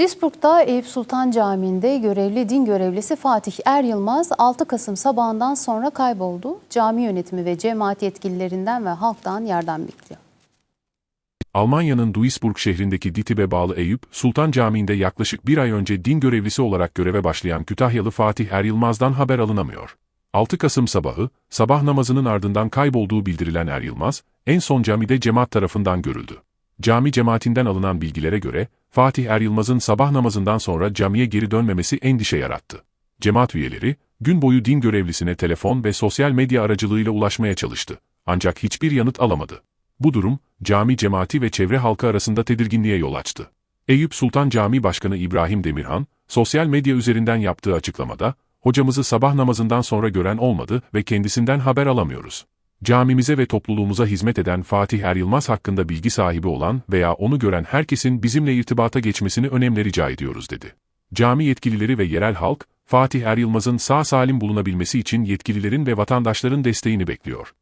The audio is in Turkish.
Duisburg'da Eyüp Sultan Camii'nde görevli din görevlisi Fatih Er Yılmaz 6 Kasım sabahından sonra kayboldu. Cami yönetimi ve cemaat yetkililerinden ve halktan yardım bekliyor. Almanya'nın Duisburg şehrindeki Ditib'e bağlı Eyüp, Sultan Camii'nde yaklaşık bir ay önce din görevlisi olarak göreve başlayan Kütahyalı Fatih Er Yılmaz'dan haber alınamıyor. 6 Kasım sabahı, sabah namazının ardından kaybolduğu bildirilen Er Yılmaz, en son camide cemaat tarafından görüldü. Cami cemaatinden alınan bilgilere göre, Fatih Er Yılmaz'ın sabah namazından sonra camiye geri dönmemesi endişe yarattı. Cemaat üyeleri, gün boyu din görevlisine telefon ve sosyal medya aracılığıyla ulaşmaya çalıştı. Ancak hiçbir yanıt alamadı. Bu durum, cami cemaati ve çevre halkı arasında tedirginliğe yol açtı. Eyüp Sultan Camii Başkanı İbrahim Demirhan, sosyal medya üzerinden yaptığı açıklamada, hocamızı sabah namazından sonra gören olmadı ve kendisinden haber alamıyoruz. Camimize ve topluluğumuza hizmet eden Fatih Er Yılmaz hakkında bilgi sahibi olan veya onu gören herkesin bizimle irtibata geçmesini önemli rica ediyoruz dedi. Cami yetkilileri ve yerel halk, Fatih Er Yılmaz'ın sağ salim bulunabilmesi için yetkililerin ve vatandaşların desteğini bekliyor.